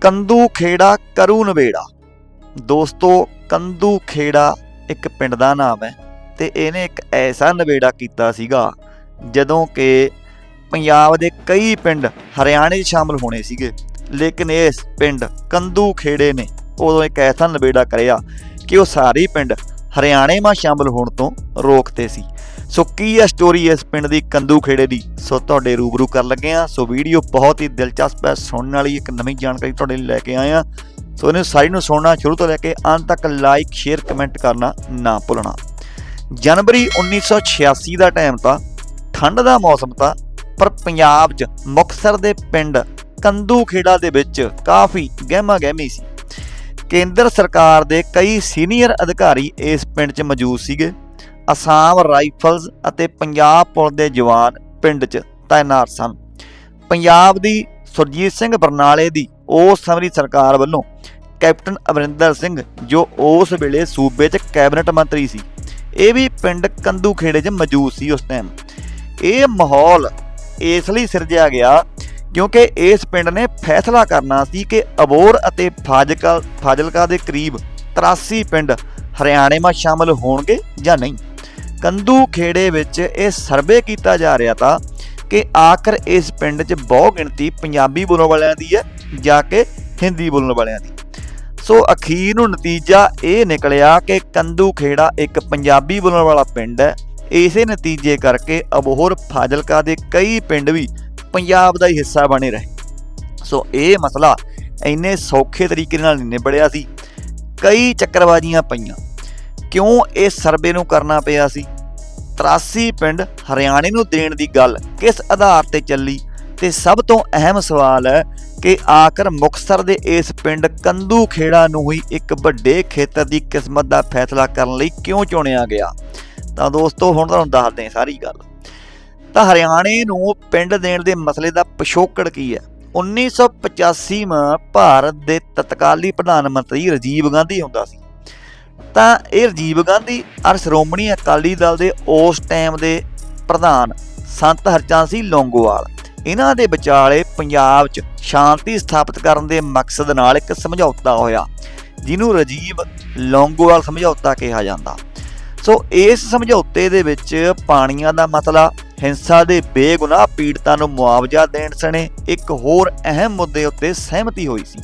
ਕੰਦੂ ਖੇੜਾ ਕਰੂ ਨਵੇੜਾ ਦੋਸਤੋ, ਕੰਦੂ ਖੇੜਾ ਇੱਕ ਪਿੰਡ ਦਾ ਨਾਮ ਹੈ ਤੇ ਇਹਨੇ ਇੱਕ ਐਸਾ ਨਵੇੜਾ ਕੀਤਾ ਸੀਗਾ, ਜਦੋਂ ਕਿ ਪੰਜਾਬ ਦੇ ਕਈ ਪਿੰਡ ਹਰਿਆਣੇ 'ਚ ਸ਼ਾਮਲ ਹੋਣੇ ਸੀਗੇ, ਲੇਕਿਨ ਇਸ ਪਿੰਡ ਕੰਦੂ ਖੇੜੇ ਨੇ ਉਦੋਂ ਇੱਕ ਐਸਾ ਨਵੇੜਾ ਕਰਿਆ ਕਿ ਉਹ ਸਾਰੇ ਪਿੰਡ ਹਰਿਆਣੇ ਮਾ ਸ਼ਾਮਲ ਹੋਣ ਤੋਂ ਰੋਕਤੇ ਸੀ। ਸੋ ਕੀ ਹੈ ਸਟੋਰੀ ਇਸ ਪਿੰਡ ਦੀ ਕੰਦੂ ਖੇੜੇ ਦੀ? ਸੋ ਤੁਹਾਡੇ ਰੂਬਰੂ ਕਰ ਲੱਗੇ ਆ ਸੋ ਵੀਡੀਓ ਬਹੁਤ ਹੀ ਦਿਲਚਸਪ ਹੈ। ਸੁਣਨ ਵਾਲੀ ਇੱਕ ਨਵੀਂ ਜਾਣਕਾਰੀ ਤੁਹਾਡੇ ਲਈ ਲੈ ਕੇ ਆਏ ਆ ਸੋ ਇਹਨੂੰ ਸਾਰੀ ਨੂੰ ਸੁਣਨਾ ਸ਼ੁਰੂ ਤੋਂ ਲੈ ਕੇ ਅੰਤ ਤੱਕ ਲਾਈਕ ਸ਼ੇਅਰ ਕਮੈਂਟ ਕਰਨਾ ਨਾ ਭੁੱਲਣਾ। ਜਨਵਰੀ 1986 ਦਾ ਟਾਈਮ ਤਾਂ ਠੰਡ ਦਾ ਮੌਸਮ ਤਾਂ, ਪਰ ਪੰਜਾਬ 'ਚ ਮੁਕਤਸਰ ਦੇ ਪਿੰਡ ਕੰਦੂ ਖੇੜਾ ਦੇ ਵਿੱਚ ਕਾਫੀ ਗਹਿਮਾ ਗਹਿਮੀ ਸੀ। ਕੇਂਦਰ ਸਰਕਾਰ ਦੇ ਕਈ ਸੀਨੀਅਰ ਅਧਿਕਾਰੀ ਇਸ ਪਿੰਡ 'ਚ ਮੌਜੂਦ ਸੀਗੇ। ਅਸਾਮ ਰਾਈਫਲਸ ਅਤੇ ਪੰਜਾਬ ਪੁਲਿਸ ਦੇ ਜਵਾਨ ਪਿੰਡ 'ਚ ਤਾਇਨਾਤ ਸਨ। ਪੰਜਾਬ ਦੀ ਸੁਰਜੀਤ ਸਿੰਘ ਬਰਨਾਲੇ ਦੀ ਉਸ ਸਮੇਂ ਦੀ ਸਰਕਾਰ ਵੱਲੋਂ ਕੈਪਟਨ ਅਮਰਿੰਦਰ ਸਿੰਘ ਜੋ ਉਸ ਵੇਲੇ ਸੂਬੇ 'ਚ ਕੈਬਨਿਟ ਮੰਤਰੀ ਸੀ, ਇਹ ਵੀ ਪਿੰਡ ਕੰਦੂ ਖੇੜੇ 'ਚ ਮੌਜੂਦ ਸੀ ਉਸ ਟਾਈਮ ਇਹ ਮਾਹੌਲ ਇਸ ਲਈ ਸਿਰਜਿਆ ਗਿਆ ਕਿਉਂਕਿ ਇਸ ਪਿੰਡ ਨੇ ਫੈਸਲਾ ਕਰਨਾ ਸੀ ਕਿ ਅਬੋਰ ਅਤੇ ਫਾਜ਼ਿਲਕਾ ਫਾਜ਼ਿਲਕਾ ਦੇ ਕਰੀਬ 83 ਪਿੰਡ ਹਰਿਆਣੇ ਮਾ ਸ਼ਾਮਲ ਹੋਣਗੇ ਜਾਂ ਨਹੀਂ। ਕੰਦੂ ਖੇੜੇ ਵਿੱਚ ਇਹ ਸਰਵੇ ਕੀਤਾ ਜਾ ਰਿਹਾ ਤਾਂ ਕਿ ਆਖਰ ਇਸ ਪਿੰਡ 'ਚ ਬਹੁ ਗਿਣਤੀ ਪੰਜਾਬੀ ਬੋਲਣ ਵਾਲਿਆਂ ਦੀ ਹੈ ਜਾਂ ਕਿ ਹਿੰਦੀ ਬੋਲਣ ਵਾਲਿਆਂ ਦੀ। ਸੋ ਅਖੀਰ ਨੂੰ ਨਤੀਜਾ ਇਹ ਨਿਕਲਿਆ ਕਿ ਕੰਦੂ ਖੇੜਾ ਇੱਕ ਪੰਜਾਬੀ ਬੋਲਣ ਵਾਲਾ ਪਿੰਡ ਹੈ। ਇਸੇ ਨਤੀਜੇ ਕਰਕੇ ਅਬੋਹਰ ਫਾਜ਼ਿਲਕਾ ਦੇ ਕਈ ਪਿੰਡ ਵੀ ਪੰਜਾਬ ਦਾ ਹੀ ਹਿੱਸਾ ਬਣੇ ਰਹੇ। ਸੋ ਇਹ ਮਸਲਾ ਇੰਨੇ ਸੌਖੇ ਤਰੀਕੇ ਨਾਲ ਨਹੀਂ ਨਿਬੜਿਆ ਸੀ। ਕਈ ਚੱਕਰਬਾਜ਼ੀਆਂ ਪਈਆਂ। ਕਿਉਂ ਇਹ ਸਰਵੇ ਨੂੰ ਕਰਨਾ ਪਿਆ ਸੀ? 83 ਪਿੰਡ ਹਰਿਆਣੇ ਨੂੰ ਦੇਣ ਦੀ ਗੱਲ ਕਿਸ ਆਧਾਰ ਤੇ ਚੱਲੀ? ਤੇ ਸਭ ਤੋਂ ਅਹਿਮ ਸਵਾਲ ਹੈ ਕਿ ਆਖਰ ਮੁਕਤਸਰ ਦੇ ਇਸ ਪਿੰਡ ਕੰਦੂ ਖੇੜਾ ਨੂੰ ਹੀ ਇੱਕ ਵੱਡੇ ਖੇਤਰ ਦੀ ਕਿਸਮਤ ਦਾ ਫੈਸਲਾ ਕਰਨ ਲਈ ਕਿਉਂ ਚੁਣਿਆ ਗਿਆ? ਤਾਂ ਦੋਸਤੋ, ਹੁਣ ਤੁਹਾਨੂੰ ਦੱਸਦੇ ਹਾਂ ਸਾਰੀ ਗੱਲ। ਤਾਂ ਹਰਿਆਣੇ ਨੂੰ ਪਿੰਡ ਦੇਣ ਦੇ ਮਸਲੇ ਦਾ ਪਿਛੋਕੜ ਕੀ ਹੈ? 1985 ਮ ਭਾਰਤ ਦੇ ਤਤਕਾਲੀ ਪ੍ਰਧਾਨ ਮੰਤਰੀ ਰਾਜੀਵ ਗਾਂਧੀ ਹੁੰਦਾ ਸੀ। ਤਾਂ ਇਹ ਰਾਜੀਵ ਗਾਂਧੀ ਅਰ ਸ਼੍ਰੋਮਣੀ ਅਕਾਲੀ ਦਲ ਦੇ ਉਸ ਟਾਈਮ ਦੇ ਪ੍ਰਧਾਨ ਸੰਤ ਹਰਚੰਦ ਸਿੰਘ ਲੌਂਗੋਵਾਲ। ਇਹਨਾਂ ਦੇ ਵਿਚਾਲੇ ਪੰਜਾਬ 'ਚ ਸ਼ਾਂਤੀ ਸਥਾਪਿਤ ਕਰਨ ਦੇ ਮਕਸਦ ਨਾਲ ਇੱਕ ਸਮਝੌਤਾ ਹੋਇਆ, ਜਿਹਨੂੰ ਰਾਜੀਵ ਲੌਂਗੋਵਾਲ ਸਮਝੌਤਾ ਕਿਹਾ ਜਾਂਦਾ। ਸੋ ਇਸ ਸਮਝੌਤੇ ਦੇ ਵਿੱਚ ਪਾਣੀਆਂ ਦਾ ਮਸਲਾ ਹਿੰਸਾ ਦੇ ਬੇਗੁਨਾਹ ਪੀੜਤਾਂ ਨੂੰ ਮੁਆਵਜ਼ਾ ਦੇਣ ਸਣੇ ਇੱਕ ਹੋਰ ਅਹਿਮ ਮੁੱਦੇ ਉੱਤੇ ਸਹਿਮਤੀ ਹੋਈ ਸੀ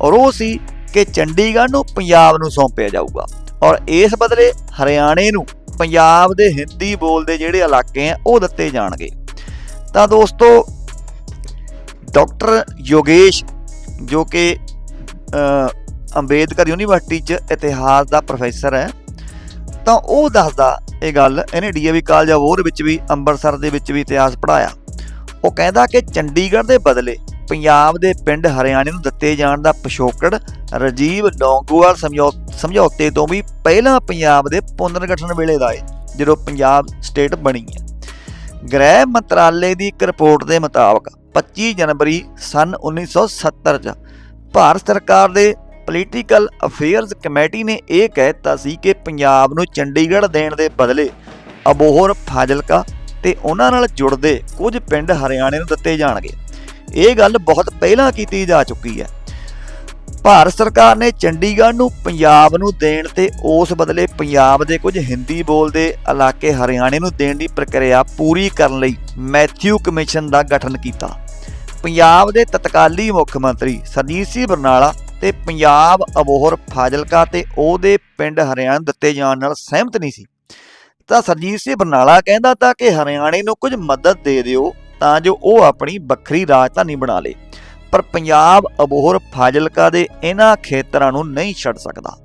ਔਰ ਉਹ ਸੀ ਕਿ ਚੰਡੀਗੜ੍ਹ ਨੂੰ ਪੰਜਾਬ ਨੂੰ ਸੌਂਪਿਆ ਜਾਊਗਾ ਔਰ ਇਸ ਬਦਲੇ ਹਰਿਆਣੇ ਨੂੰ ਪੰਜਾਬ ਦੇ ਹਿੰਦੀ ਬੋਲਦੇ ਜਿਹੜੇ ਇਲਾਕੇ ਆ ਉਹ ਦਿੱਤੇ ਜਾਣਗੇ। ਤਾਂ ਦੋਸਤੋ, ਡਾਕਟਰ ਯੋਗੇਸ਼ ਜੋ ਕਿ ਅੰਬੇਦਕਰ ਯੂਨੀਵਰਸਿਟੀ 'ਚ ਇਤਿਹਾਸ ਦਾ ਪ੍ਰੋਫੈਸਰ ਹੈ, ਤਾਂ ਉਹ ਦੱਸਦਾ ਇਹ ਗੱਲ ਇਹਨੇ ਡੀਏਵੀ ਕਾਲਜ ਹੋਰ ਵਿੱਚ ਵੀ, ਅੰਮ੍ਰਿਤਸਰ ਦੇ ਵਿੱਚ ਵੀ ਇਤਿਹਾਸ ਪੜਾਇਆ ਉਹ ਕਹਿੰਦਾ ਕਿ ਚੰਡੀਗੜ੍ਹ ਦੇ ਬਦਲੇ ਪੰਜਾਬ ਦੇ ਪਿੰਡ ਹਰਿਆਣੇ ਨੂੰ ਦਿੱਤੇ ਜਾਣ ਦਾ ਪਿਛੋਕੜ ਰਾਜੀਵ ਲੌਂਗੋਵਾਲ ਸਮਝੌ- ਸਮਝੌਤੇ ਤੋਂ ਵੀ ਪਹਿਲਾਂ ਪੰਜਾਬ ਦੇ ਪੁਨਰਗਠਨ ਵੇਲੇ ਦਾ ਹੈ ਜਦੋਂ ਪੰਜਾਬ ਸਟੇਟ ਬਣੀ ਹੈ। ਗ੍ਰਹਿ ਮੰਤਰਾਲੇ ਦੀ ਇੱਕ ਰਿਪੋਰਟ ਦੇ ਮੁਤਾਬਕ 25 ਜਨਵਰੀ ਸਨ 1970 ਚ ਭਾਰਤ ਸਰਕਾਰ ਦੇ ਪੋਲੀਟੀਕਲ ਅਫੇਅਰਸ ਕਮੇਟੀ ਨੇ ਇਹ ਕਹਿਤਾ ਸੀ ਕਿ ਪੰਜਾਬ ਨੂੰ ਚੰਡੀਗੜ੍ਹ ਦੇਣ ਦੇ ਬਦਲੇ ਅਬੋਹਰ, ਫਾਜ਼ਿਲਕਾ ਤੇ ਉਹਨਾਂ ਨਾਲ ਜੁੜਦੇ ਕੁਝ ਪਿੰਡ ਹਰਿਆਣੇ ਨੂੰ ਦਿੱਤੇ ਜਾਣਗੇ। ਇਹ ਗੱਲ ਬਹੁਤ ਪਹਿਲਾਂ ਕੀਤੀ ਜਾ ਚੁੱਕੀ ਹੈ। ਭਾਰਤ ਸਰਕਾਰ ਨੇ ਚੰਡੀਗੜ੍ਹ ਨੂੰ ਪੰਜਾਬ ਨੂੰ ਦੇਣ ਤੇ ਉਸ ਬਦਲੇ ਪੰਜਾਬ ਦੇ ਕੁਝ ਹਿੰਦੀ ਬੋਲਦੇ ਇਲਾਕੇ ਹਰਿਆਣੇ ਨੂੰ ਦੇਣ ਦੀ ਪ੍ਰਕਿਰਿਆ ਪੂਰੀ ਕਰਨ ਲਈ ਮੈਥਿਊ ਕਮਿਸ਼ਨ ਦਾ ਗਠਨ ਕੀਤਾ। ਪੰਜਾਬ ਦੇ ਤਤਕਾਲੀ ਮੁੱਖ ਮੰਤਰੀ ਸਰਜੀਤ ਸਿੰਘ ਬਰਨਾਲਾ ਤੇ ਪੰਜਾਬ ਅਬੋਹਰ ਫਾਜ਼ਿਲਕਾ ਤੇ ਉਹਦੇ ਪਿੰਡ ਹਰਿਆਣਾ ਦਿੱਤੇ ਜਾਣ ਨਾਲ ਸਹਿਮਤ ਨਹੀਂ ਸੀ। ਤਾਂ ਸਰਜੀਤ ਸਿੰਘ ਬਰਨਾਲਾ ਕਹਿੰਦਾ ਤਾਂ ਕਿ ਹਰਿਆਣੇ ਨੂੰ ਕੁਝ ਮਦਦ ਦੇ ਦਿਓ ਤਾਂ ਜੋ ਉਹ ਆਪਣੀ ਵੱਖਰੀ ਰਾਜਧਾਨੀ ਬਣਾ ਲੇ। ਪਰ ਪੰਜਾਬ ਅਬੋਹਰ ਫਾਜ਼ਿਲਕਾ ਦੇ ਇਹਨਾਂ ਖੇਤਰਾਂ ਨੂੰ ਨਹੀਂ ਛੱਡ ਸਕਦਾ।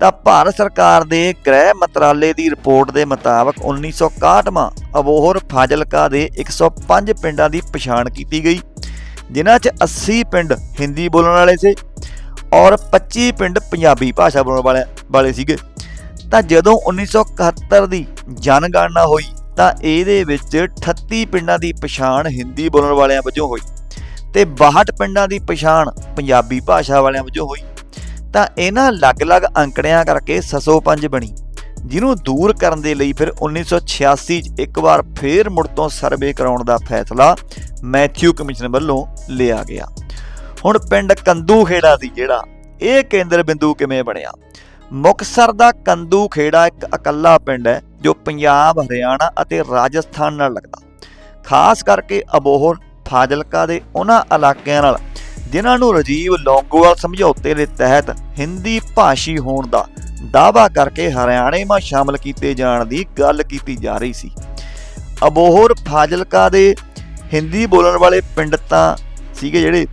ਤਾਂ ਭਾਰਤ ਸਰਕਾਰ ਦੇ ਗ੍ਰਹਿ ਮੰਤਰਾਲੇ ਦੀ ਰਿਪੋਰਟ ਦੇ ਮੁਤਾਬਕ 1961ਵਾਂ ਅਬੋਹਰ ਫਾਜ਼ਿਲਕਾ ਦੇ 105 ਪਿੰਡਾਂ ਦੀ ਪਛਾਣ ਕੀਤੀ ਗਈ, ਜਿਨ੍ਹਾਂ 'ਚ 80 ਪਿੰਡ ਹਿੰਦੀ ਬੋਲਣ ਵਾਲੇ ਸੀ। ਔਰ 25 ਪਿੰਡ ਪੰਜਾਬੀ ਭਾਸ਼ਾ ਬੋਲਣ ਵਾਲੇ ਵਾਲੇ ਸੀਗੇ। ਤਾਂ ਜਦੋਂ 1971 ਦੀ ਜਨਗਣਨਾ ਹੋਈ, ਤਾਂ ਇਹਦੇ ਵਿੱਚ 38 ਪਿੰਡਾਂ ਦੀ ਪਛਾਣ ਹਿੰਦੀ ਬੋਲਣ ਵਾਲਿਆਂ ਵਜੋਂ ਹੋਈ ਤੇ 62 ਪਿੰਡਾਂ ਦੀ ਪਛਾਣ ਪੰਜਾਬੀ ਭਾਸ਼ਾ ਵਾਲਿਆਂ ਵਜੋਂ ਹੋਈ। ਤਾਂ ਇਹਨਾਂ ਅਲੱਗ-ਅਲੱਗ ਅੰਕੜਿਆਂ ਕਰਕੇ 605 ਬਣੀ, ਜਿਹਨੂੰ ਦੂਰ ਕਰਨ ਦੇ ਲਈ ਫਿਰ 1986 'ਚ ਇੱਕ ਵਾਰ ਫੇਰ ਮੁੜ ਤੋਂ ਸਰਵੇ ਕਰਾਉਣ ਦਾ ਫੈਸਲਾ ਮੈਥਿਊ ਕਮਿਸ਼ਨ ਵੱਲੋਂ ਲਿਆ ਗਿਆ। ਹੁਣ ਪਿੰਡ ਕੰਦੂ ਖੇੜਾ ਸੀ ਜਿਹੜਾ ਇਹ ਕੇਂਦਰ ਬਿੰਦੂ ਕਿਵੇਂ ਬਣਿਆ? ਮੁਕਤਸਰ ਦਾ ਕੰਦੂ ਖੇੜਾ ਇੱਕ ਇਕੱਲਾ ਪਿੰਡ ਹੈ, ਜੋ ਪੰਜਾਬ, ਹਰਿਆਣਾ ਅਤੇ ਰਾਜਸਥਾਨ ਨਾਲ ਲੱਗਦਾ। ਖਾਸ ਕਰਕੇ ਅਬੋਹਰ, ਫਾਜ਼ਿਲਕਾ ਦੇ ਉਹਨਾਂ ਇਲਾਕਿਆਂ ਨਾਲ, ਜਿਨ੍ਹਾਂ ਨੂੰ ਰਾਜੀਵ ਲੌਂਗੋਵਾਲ ਸਮਝੌਤੇ ਦੇ ਤਹਿਤ ਹਿੰਦੀ ਭਾਸ਼ੀ ਹੋਣ ਦਾ ਦਾਅਵਾ ਕਰਕੇ ਹਰਿਆਣੇ ਮਾ ਸ਼ਾਮਲ ਕੀਤੇ ਜਾਣ ਦੀ ਗੱਲ ਕੀਤੀ ਜਾ ਰਹੀ ਸੀ। ਅਬੋਹਰ, ਫਾਜ਼ਿਲਕਾ ਦੇ ਹਿੰਦੀ ਬੋਲਣ ਵਾਲੇ ਪਿੰਡ ਤਾਂ ਸੀਗੇ ਜਿਹੜੇ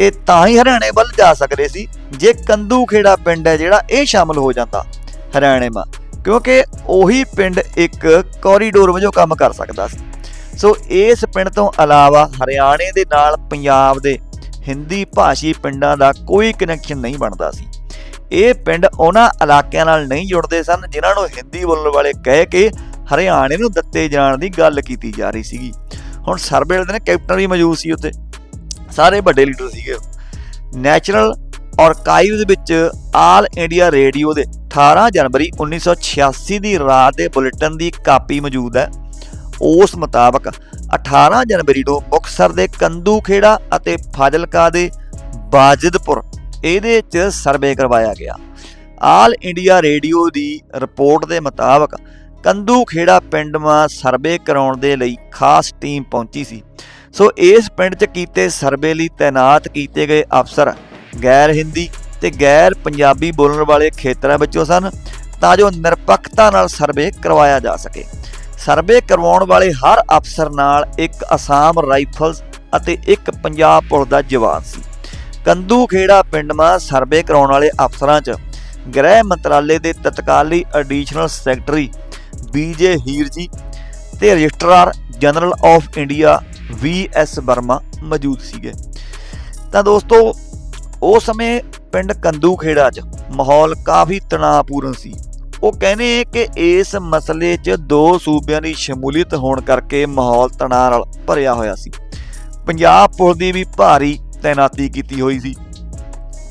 ਇਹ ਤਾਂ ਹੀ ਹਰਿਆਣੇ ਵੱਲ ਜਾ ਸਕਦੇ ਸੀ, ਜੇ ਕੰਦੂ ਖੇੜਾ ਪਿੰਡ ਹੈ ਜਿਹੜਾ, ਇਹ ਸ਼ਾਮਲ ਹੋ ਜਾਂਦਾ ਹਰਿਆਣੇ ਮਾ ਕਿਉਂਕਿ ਉਹੀ ਪਿੰਡ ਇੱਕ ਕੋਰੀਡੋਰ ਵਜੋਂ ਕੰਮ ਕਰ ਸਕਦਾ ਸੀ। ਸੋ ਇਸ ਪਿੰਡ ਤੋਂ ਇਲਾਵਾ ਹਰਿਆਣੇ ਦੇ ਨਾਲ ਪੰਜਾਬ ਦੇ ਹਿੰਦੀ ਭਾਸ਼ੀ ਪਿੰਡਾਂ ਦਾ ਕੋਈ ਕਨੈਕਸ਼ਨ ਨਹੀਂ ਬਣਦਾ ਸੀ। ਇਹ ਪਿੰਡ ਉਹਨਾਂ ਇਲਾਕਿਆਂ ਨਾਲ ਨਹੀਂ ਜੁੜਦੇ ਸਨ, ਜਿਨ੍ਹਾਂ ਨੂੰ ਹਿੰਦੀ ਬੋਲਣ ਵਾਲੇ ਕਹਿ ਕੇ ਹਰਿਆਣੇ ਨੂੰ ਦਿੱਤੇ ਜਾਣ ਦੀ ਗੱਲ ਕੀਤੀ ਜਾ ਰਹੀ ਸੀਗੀ। ਹੁਣ ਸਰਵੇ ਵਾਲੇ ਦਿਨ ਕੈਪਟਨ ਵੀ ਮੌਜੂਦ ਸੀ ਉੱਥੇ। ਸਾਰੇ ਵੱਡੇ ਲੀਡਰ ਸੀਗੇ। ਨੈਸ਼ਨਲ ਆਰਕਾਈਵਜ਼ ਵਿੱਚ ਆਲ ਇੰਡੀਆ ਰੇਡੀਓ ਦੇ 18 ਜਨਵਰੀ 1986 ਦੀ ਰਾਤ ਦੇ ਬੁਲੇਟਿਨ ਦੀ ਕਾਪੀ ਮੌਜੂਦ ਹੈ। ਉਸ ਮੁਤਾਬਕ 18 ਜਨਵਰੀ ਨੂੰ ਮੁਕਤਸਰ ਦੇ ਕੰਦੂ ਖੇੜਾ ਅਤੇ ਫਾਜ਼ਿਲਕਾ ਦੇ ਬਾਜਦਪੁਰ ਇਹਦੇ 'ਚ ਸਰਵੇ ਕਰਵਾਇਆ ਗਿਆ। ਆਲ ਇੰਡੀਆ ਰੇਡੀਓ ਦੀ ਰਿਪੋਰਟ ਦੇ ਮੁਤਾਬਕ ਕੰਦੂ ਖੇੜਾ ਪਿੰਡ ਮਾ ਸਰਵੇ ਕਰਾਉਣ ਦੇ ਲਈ ਖਾਸ ਟੀਮ ਪਹੁੰਚੀ ਸੀ। ਸੋ ਇਸ ਪਿੰਡ 'ਚ ਕੀਤੇ ਸਰਵੇ ਲਈ ਤਾਇਨਾਤ ਕੀਤੇ ਗਏ ਅਫਸਰ ਗੈਰ ਹਿੰਦੀ ਤੇ ਗੈਰ ਪੰਜਾਬੀ ਬੋਲਣ ਵਾਲੇ ਖੇਤਰਾਂ ਵਿੱਚੋਂ ਸਨ ਤਾਂ ਜੋ ਨਿਰਪੱਖਤਾ ਨਾਲ ਸਰਵੇ ਕਰਵਾਇਆ ਜਾ ਸਕੇ। ਸਰਵੇ ਕਰਵਾਉਣ ਵਾਲੇ ਹਰ ਅਫਸਰ ਨਾਲ ਇੱਕ ਅਸਾਮ ਰਾਈਫਲਸ ਅਤੇ ਇੱਕ ਪੰਜਾਬ ਪੁਲਿਸ ਦਾ ਜਵਾਨ ਸੀ। ਕੰਦੂ ਖੇੜਾ ਪਿੰਡ ਮਾ ਸਰਵੇ ਕਰਾਉਣ ਵਾਲੇ ਅਫਸਰਾਂ 'ਚ ਗ੍ਰਹਿ ਮੰਤਰਾਲੇ ਦੇ ਤਤਕਾਲੀ ਐਡੀਸ਼ਨਲ ਸੈਕਟਰੀ ਬੀਜੇ ਹੀਰ ਜੀ ਤੇ registrar general of India V S Verma ਮੌਜੂਦ ਸੀਗੇ। ਤਾਂ ਦੋਸਤੋ ਉਸ ਸਮੇਂ ਪਿੰਡ ਕੰਦੂ ਖੇੜਾ 'ਚ ਮਾਹੌਲ ਕਾਫੀ ਤਣਾਅਪੂਰਨ ਸੀ। ਉਹ ਕਹਿੰਦੇ ਕਿ ਇਸ ਮਸਲੇ 'ਚ ਦੋ ਸੂਬਿਆਂ ਦੀ ਸ਼ਮੂਲੀਅਤ ਹੋਣ ਕਰਕੇ ਮਾਹੌਲ ਤਣਾਅ ਨਾਲ ਭਰਿਆ ਹੋਇਆ ਸੀ। ਪੰਜਾਬ ਪੁਲਿਸ ਦੀ ਵੀ ਭਾਰੀ ਤਾਇਨਾਤੀ ਕੀਤੀ ਹੋਈ ਸੀ।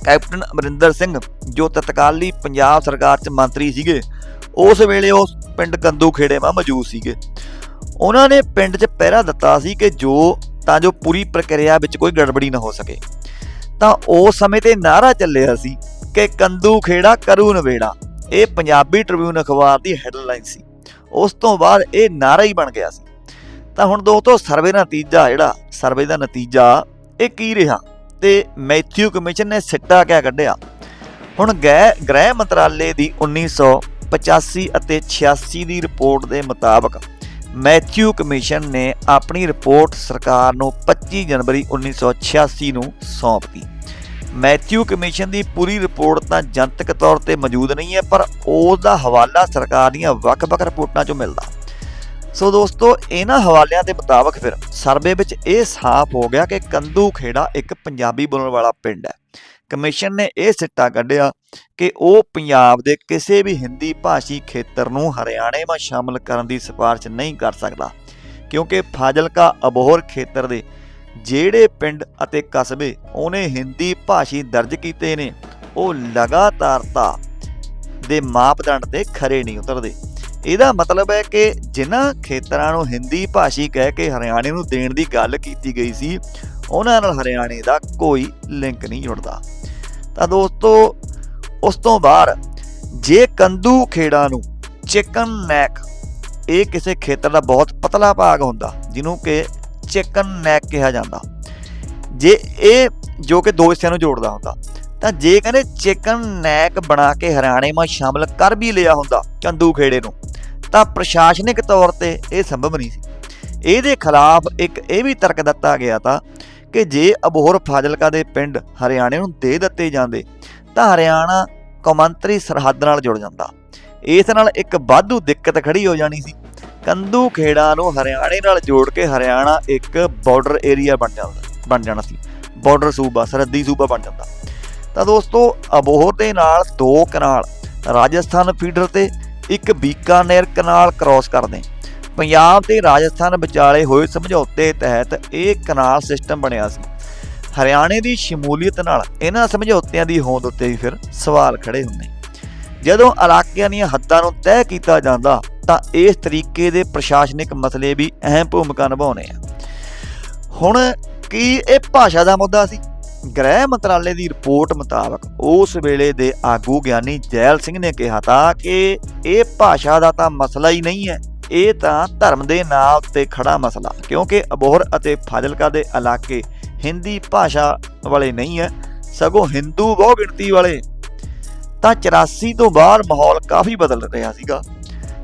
ਕੈਪਟਨ ਅਮਰਿੰਦਰ ਸਿੰਘ, ਜੋ ਤਤਕਾਲੀ ਪੰਜਾਬ ਸਰਕਾਰ 'ਚ ਮੰਤਰੀ ਸੀਗੇ, ਉਸ ਵੇਲੇ ਉਹ ਪਿੰਡ ਕੰਦੂ ਖੇੜੇ ਮਾ ਮੌਜੂਦ ਸੀਗੇ। ਉਹਨਾਂ ਨੇ ਪਿੰਡ 'ਚ ਪਹਿਰਾ ਦਿੱਤਾ ਸੀ ਕਿ ਜੋ ਤਾਂ ਜੋ ਪੂਰੀ ਪ੍ਰਕਿਰਿਆ ਵਿੱਚ ਕੋਈ ਗੜਬੜੀ ਨਾ ਹੋ ਸਕੇ। ਤਾਂ ਉਸ ਸਮੇਂ ਤੇ ਨਾਰਾ ਚੱਲਿਆ ਸੀ ਕਿ ਕੰਦੂ ਖੇੜਾ ਕਰੂ ਨਵੇੜਾ। ਇਹ ਪੰਜਾਬੀ ਟ੍ਰਿਬਿਊਨ ਅਖਬਾਰ ਦੀ ਹੈਡਲਾਈਨ ਸੀ। ਉਸ ਤੋਂ ਬਾਅਦ ਇਹ ਨਾਰਾ ਹੀ ਬਣ ਗਿਆ ਸੀ। ਤਾਂ ਹੁਣ ਦੋਸਤੋ, ਸਰਵੇ ਦਾ ਨਤੀਜਾ ਜਿਹੜਾ, ਸਰਵੇ ਦਾ ਨਤੀਜਾ ਇਹ ਕੀ ਰਿਹਾ? ਤੇ ਮੈਥਿਊ ਕਮਿਸ਼ਨ ਨੇ ਸਿੱਟਾ ਕਿਆ ਕੱਢਿਆ? ਹੁਣ ਗ੍ਰਹਿ ਗ੍ਰਹਿ ਮੰਤਰਾਲੇ ਦੀ 1985 ਅਤੇ 86 ਦੀ ਰਿਪੋਰਟ ਦੇ ਮੁਤਾਬਕ ਮੈਥਿਊ ਕਮਿਸ਼ਨ ਨੇ ਆਪਣੀ ਰਿਪੋਰਟ ਸਰਕਾਰ ਨੂੰ 25 ਜਨਵਰੀ 1986 ਨੂੰ ਸੌਂਪਤੀ ਮੈਥਿਊ ਕਮਿਸ਼ਨ ਦੀ ਪੂਰੀ ਰਿਪੋਰਟ ਤਾਂ ਜਨਤਕ ਤੌਰ ਤੇ ਮੌਜੂਦ ਨਹੀਂ ਹੈ, ਪਰ ਉਸ ਦਾ ਹਵਾਲਾ ਸਰਕਾਰ ਦੀਆਂ ਵੱਖ-ਵੱਖ ਰਿਪੋਰਟਾਂ 'ਚੋਂ ਮਿਲਦਾ। ਸੋ ਦੋਸਤੋ, ਇਹਨਾਂ ਹਵਾਲਿਆਂ ਦੇ ਮੁਤਾਬਕ ਫਿਰ ਸਰਵੇ ਵਿੱਚ ਇਹ ਸਾਫ਼ ਹੋ ਗਿਆ ਕਿ ਕੰਦੂ ਖੇੜਾ ਇੱਕ ਪੰਜਾਬੀ ਬੋਲਣ ਵਾਲਾ ਪਿੰਡ ਹੈ। ਕਮਿਸ਼ਨ ਨੇ ਇਹ ਸਿੱਟਾ ਕੱਢਿਆ ਕਿ ਉਹ ਪੰਜਾਬ ਦੇ ਕਿਸੇ ਵੀ ਹਿੰਦੀ ਭਾਸ਼ੀ ਖੇਤਰ ਨੂੰ ਹਰਿਆਣੇ ਵਿੱਚ ਸ਼ਾਮਲ ਕਰਨ ਦੀ ਸਿਫਾਰਿਸ਼ ਨਹੀਂ ਕਰ ਸਕਦਾ, ਕਿਉਂਕਿ ਫਾਜ਼ਿਲਕਾ ਅਬੋਹਰ ਖੇਤਰ ਦੇ ਜਿਹੜੇ ਪਿੰਡ ਅਤੇ ਕਸਬੇ ਉਹਨੇ ਹਿੰਦੀ ਭਾਸ਼ੀ ਦਰਜ ਕੀਤੇ ਨੇ, ਉਹ ਲਗਾਤਾਰਤਾ ਦੇ ਮਾਪਦੰਡ ਤੇ ਖਰੇ ਨਹੀਂ ਉਤਰਦੇ। ਇਹਦਾ ਮਤਲਬ ਹੈ ਕਿ ਜਿਨ੍ਹਾਂ ਖੇਤਰਾਂ ਨੂੰ ਹਿੰਦੀ ਭਾਸ਼ੀ ਕਹਿ ਕੇ ਹਰਿਆਣੇ ਨੂੰ ਦੇਣ ਦੀ ਗੱਲ ਕੀਤੀ ਗਈ ਸੀ, ਉਹਨਾਂ ਨਾਲ ਹਰਿਆਣੇ ਦਾ ਕੋਈ ਲਿੰਕ ਨਹੀਂ ਜੁੜਦਾ। ਤਾਂ ਦੋਸਤੋ, ਉਸ ਤੋਂ ਬਾਅਦ ਜੇ ਕੰਦੂ ਖੇੜਾ ਨੂੰ ਚਿਕਨ ਨੈਕ, ਇਹ ਕਿਸੇ ਖੇਤਰ ਦਾ ਬਹੁਤ ਪਤਲਾ ਭਾਗ ਹੁੰਦਾ, ਜਿਹਨੂੰ ਕਿ ਚਿਕਨ ਨੈਕ ਕਿਹਾ ਜਾਂਦਾ। ਜੇ ਇਹ ਜੋ ਕਿ ਦੋ ਹਿੱਸਿਆਂ ਨੂੰ ਜੋੜਦਾ ਹੁੰਦਾ, ਤਾਂ ਜੇ ਕਹਿੰਦੇ ਚਿਕਨ ਨੈਕ ਬਣਾ ਕੇ ਹਰਿਆਣੇ ਮਾ ਸ਼ਾਮਲ ਕਰ ਵੀ ਲਿਆ ਹੁੰਦਾ ਕੰਦੂ ਖੇੜੇ ਨੂੰ, ਤਾਂ ਪ੍ਰਸ਼ਾਸਨਿਕ ਤੌਰ ਤੇ ਇਹ ਸੰਭਵ ਨਹੀਂ ਸੀ। ਇਹਦੇ ਖਿਲਾਫ ਇੱਕ ਇਹ ਵੀ ਤਰਕ ਦਿੱਤਾ ਗਿਆ ਤਾਂ ਕਿ ਜੇ ਅਬੋਹਰ ਫਾਜ਼ਿਲਕਾ ਦੇ ਪਿੰਡ ਹਰਿਆਣੇ ਨੂੰ ਦੇ ਦਿੱਤੇ ਜਾਂਦੇ, ਤਾਂ ਹਰਿਆਣਾ ਕੌਮਾਂਤਰੀ ਸਰਹੱਦ ਨਾਲ ਜੁੜ ਜਾਂਦਾ। ਇਸ ਨਾਲ ਇੱਕ ਵਾਧੂ ਦਿੱਕਤ ਖੜੀ ਹੋ ਜਾਣੀ ਸੀ। ਕੰਦੂ ਖੇੜਾ ਨੂੰ ਹਰਿਆਣੇ ਨਾਲ ਜੋੜ ਕੇ ਹਰਿਆਣਾ ਇੱਕ ਬਾਰਡਰ ਏਰੀਆ ਬਣ ਜਾਂਦਾ, ਬਣ ਜਾਣਾ ਸੀ। ਬਾਰਡਰ ਸੂਬਾ, ਸਰਹੱਦੀ ਸੂਬਾ ਬਣ ਜਾਂਦਾ। ਤਾਂ ਦੋਸਤੋ, ਅਬੋਹਰ ਦੇ ਨਾਲ ਦੋ ਕਨਾਲ ਰਾਜਸਥਾਨ ਫੀਡਰ ਤੇ ਇੱਕ ਬੀਕਾਨੇਰ ਕਨਾਲ ਕ੍ਰਾਸ ਕਰਦੇ। ਪੰਜਾਬ ਤੇ ਰਾਜਸਥਾਨ ਵਿਚਾਲੇ ਹੋਏ ਸਮਝੌਤੇ ਤਹਿਤ ਇਹ ਕਨਾਲ ਸਿਸਟਮ ਬਣਿਆ ਸੀ। ਹਰਿਆਣੇ ਦੀ ਸ਼ਮੂਲੀਅਤ ਨਾਲ ਇਹਨਾਂ ਸਮਝੌਤਿਆਂ ਦੀ ਹੋਂਦ ਉੱਤੇ ਵੀ ਫਿਰ ਸਵਾਲ ਖੜੇ ਹੁੰਦੇ। ਜਦੋਂ ਇਲਾਕਿਆਂ ਦੀਆਂ ਹੱਦਾਂ ਨੂੰ ਤੈਅ ਕੀਤਾ ਜਾਂਦਾ, ਤਾਂ ਇਸ ਤਰੀਕੇ ਦੇ ਪ੍ਰਸ਼ਾਸਨਿਕ ਮਸਲੇ ਵੀ ਅਹਿਮ ਭੂਮਿਕਾ ਨਿਭਾਉਂਦੇ ਆ। ਹੁਣ ਕੀ ਇਹ ਭਾਸ਼ਾ ਦਾ ਮੁੱਦਾ ਸੀ? ਗ੍ਰਹਿ ਮੰਤਰਾਲੇ ਦੀ ਰਿਪੋਰਟ ਮੁਤਾਬਕ ਉਸ ਵੇਲੇ ਦੇ ਆਗੂ ਗਿਆਨੀ ਜੈਲ ਸਿੰਘ ਨੇ ਕਿਹਾ ਤਾਂ ਕਿ ਇਹ ਭਾਸ਼ਾ ਦਾ ਤਾਂ ਮਸਲਾ ਹੀ ਨਹੀਂ ਹੈ। ਇਹ ਤਾਂ ਧਰਮ ਦੇ ਨਾਂ ਉੱਤੇ ਖੜਾ ਮਸਲਾ, ਕਿਉਂਕਿ ਅਬੋਹਰ ਅਤੇ ਫਾਜ਼ਿਲਕਾ ਦੇ ਇਲਾਕੇ ਹਿੰਦੀ ਭਾਸ਼ਾ ਵਾਲੇ ਨਹੀਂ ਹੈ, ਸਗੋਂ ਹਿੰਦੂ ਬਹੁ ਗਿਣਤੀ ਵਾਲੇ। ਤਾਂ 84 ਤੋਂ ਬਾਅਦ ਮਾਹੌਲ ਕਾਫੀ ਬਦਲ ਰਿਹਾ ਸੀਗਾ।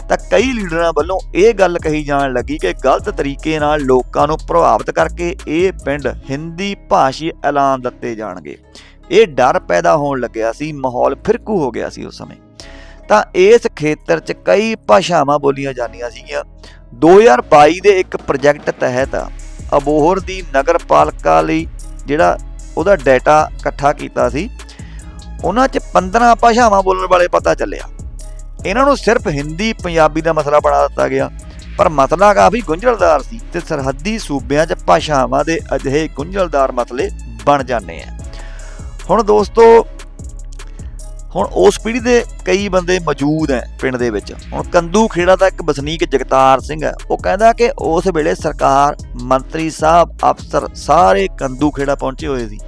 ਤਾਂ ਕਈ ਲੀਡਰਾਂ ਵੱਲੋਂ ਇਹ ਗੱਲ ਕਹੀ ਜਾਣ ਲੱਗੀ ਕਿ ਗਲਤ ਤਰੀਕੇ ਨਾਲ ਲੋਕਾਂ ਨੂੰ ਪ੍ਰਭਾਵਿਤ ਕਰਕੇ ਇਹ ਪਿੰਡ ਹਿੰਦੀ ਭਾਸ਼ੀ ਐਲਾਨ ਦਿੱਤੇ ਜਾਣਗੇ। ਇਹ ਡਰ ਪੈਦਾ ਹੋਣ ਲੱਗਿਆ ਸੀ, ਮਾਹੌਲ ਫਿਰਕੂ ਹੋ ਗਿਆ ਸੀ ਉਸ ਸਮੇਂ। ਤਾਂ ਇਸ ਖੇਤਰ 'ਚ ਕਈ ਭਾਸ਼ਾਵਾਂ ਬੋਲੀਆਂ ਜਾਂਦੀਆਂ ਸੀਗੀਆਂ। 2022 ਦੇ ਇੱਕ ਪ੍ਰੋਜੈਕਟ ਤਹਿਤ ਅਬੋਹਰ ਦੀ ਨਗਰਪਾਲਿਕਾ ਲਈ ਜਿਹੜਾ ਉਹਦਾ ਡਾਟਾ ਇਕੱਠਾ ਕੀਤਾ ਸੀ, ਉਹਨਾਂ 'ਚ 15 ਭਾਸ਼ਾਵਾਂ ਬੋਲਣ ਵਾਲੇ ਪਤਾ ਚੱਲਿਆ। ਇਹਨਾਂ ਨੂੰ ਸਿਰਫ ਹਿੰਦੀ, ਪੰਜਾਬੀ ਦਾ ਮਸਲਾ ਬਣਾ ਦਿੱਤਾ ਗਿਆ, ਪਰ ਮਸਲਾ ਕਾਫੀ ਗੁੰਝਲਦਾਰ ਸੀ ਤੇ ਸਰਹੱਦੀ ਸੂਬਿਆਂ 'ਚ ਭਾਸ਼ਾਵਾਂ ਦੇ ਅਜਿਹੇ ਗੁੰਝਲਦਾਰ ਮਸਲੇ ਬਣ ਜਾਂਦੇ ਆ। ਹੁਣ ਦੋਸਤੋ ਹੁਣ ਉਸ ਪੀੜ੍ਹੀ ਦੇ ਕਈ ਬੰਦੇ ਮੌਜੂਦ ਹੈ ਪਿੰਡ ਦੇ ਵਿੱਚ। ਹੁਣ ਕੰਦੂ ਖੇੜਾ ਦਾ ਇੱਕ ਵਸਨੀਕ ਜਗਤਾਰ ਸਿੰਘ ਹੈ। ਉਹ ਕਹਿੰਦਾ ਕਿ ਉਸ ਵੇਲੇ ਸਰਕਾਰ, ਮੰਤਰੀ ਸਾਹਿਬ, ਅਫਸਰ ਸਾਰੇ ਕੰਦੂ ਖੇੜਾ ਪਹੁੰਚੇ ਹੋਏ ਸੀ।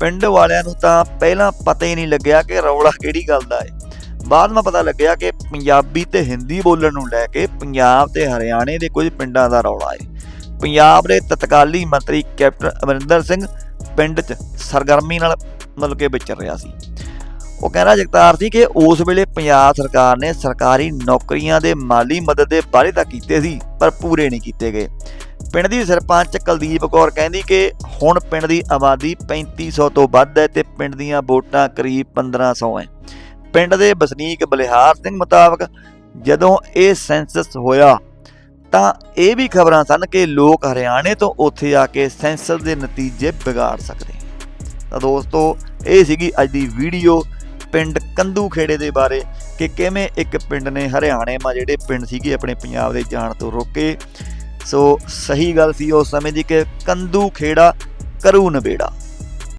ਪਿੰਡ ਵਾਲਿਆਂ ਨੂੰ ਤਾਂ ਪਹਿਲਾਂ ਪਤਾ ਹੀ ਨਹੀਂ ਲੱਗਿਆ ਕਿ ਰੌਲਾ ਕਿਹੜੀ ਗੱਲ ਦਾ ਹੈ। ਬਾਅਦ ਵਿੱਚ ਪਤਾ ਲੱਗਿਆ ਕਿ ਪੰਜਾਬੀ ਤੇ ਹਿੰਦੀ ਬੋਲਣ ਨੂੰ ਲੈ ਕੇ ਪੰਜਾਬ ਤੇ ਹਰਿਆਣੇ ਦੇ ਕੁਝ ਪਿੰਡਾਂ ਦਾ ਰੌਲਾ ਹੈ। ਪੰਜਾਬ ਦੇ ਤਤਕਾਲੀ ਮੰਤਰੀ ਕੈਪਟਨ ਅਮਰਿੰਦਰ ਸਿੰਘ ਪਿੰਡ 'ਚ ਸਰਗਰਮੀ ਨਾਲ ਮਤਲਬ ਕਿ ਵਿਚਰ ਰਿਹਾ ਸੀ। ਉਹ ਕਹਿੰਦਾ ਜਗਤਾਰ ਸੀ ਕਿ ਉਸ ਵੇਲੇ ਪੰਜਾਬ ਸਰਕਾਰ ਨੇ ਸਰਕਾਰੀ ਨੌਕਰੀਆਂ ਦੇ ਮਾਲੀ ਮਦਦ ਦੇ ਬਾਰੇ ਤਾਂ ਕੀਤੇ ਸੀ, ਪਰ ਪੂਰੇ ਨਹੀਂ ਕੀਤੇ ਗਏ। ਪਿੰਡ ਦੀ ਸਰਪੰਚ ਕੁਲਦੀਪ ਕੌਰ ਕਹਿੰਦੀ ਕਿ ਹੁਣ ਪਿੰਡ ਦੀ ਆਬਾਦੀ 3500 ਤੋਂ ਵੱਧ ਹੈ ਤੇ ਪਿੰਡ ਦੀਆਂ ਵੋਟਾਂ ਕਰੀਬ 1500 ਹੈ। ਪਿੰਡ ਦੇ ਵਸਨੀਕ ਬਲਿਹਾਰ ਸਿੰਘ ਮੁਤਾਬਕ ਜਦੋਂ ਇਹ ਸੈਂਸਸ ਹੋਇਆ ਤਾਂ ਇਹ ਵੀ ਖਬਰਾਂ ਸਨ ਕਿ ਲੋਕ ਹਰਿਆਣੇ ਤੋਂ ਉੱਥੇ ਆ ਕੇ ਸੈਂਸਸ ਦੇ ਨਤੀਜੇ ਵਿਗਾੜ ਸਕਦੇ ਤਾਂ ਦੋਸਤੋ, ਇਹ ਸੀਗੀ ਅੱਜ ਦੀ ਵੀਡੀਓ। ਪਿੰਡ ਕੰਦੂ ਖੇੜੇ ਦੇ ਬਾਰੇ ਕਿ ਕਿਵੇਂ ਇੱਕ ਪਿੰਡ ਨੇ ਹਰਿਆਣੇ ਮਾ ਜਿਹੜੇ ਪਿੰਡ ਸੀਗੇ ਆਪਣੇ ਪੰਜਾਬ ਦੇ ਜਾਣ ਤੋਂ ਰੋਕੇ। ਸੋ ਸਹੀ ਗੱਲ ਸੀ ਉਸ ਸਮੇਂ ਦੀ ਕਿ ਕੰਦੂ ਖੇੜਾ ਕਰੂ ਨਵੇੜਾ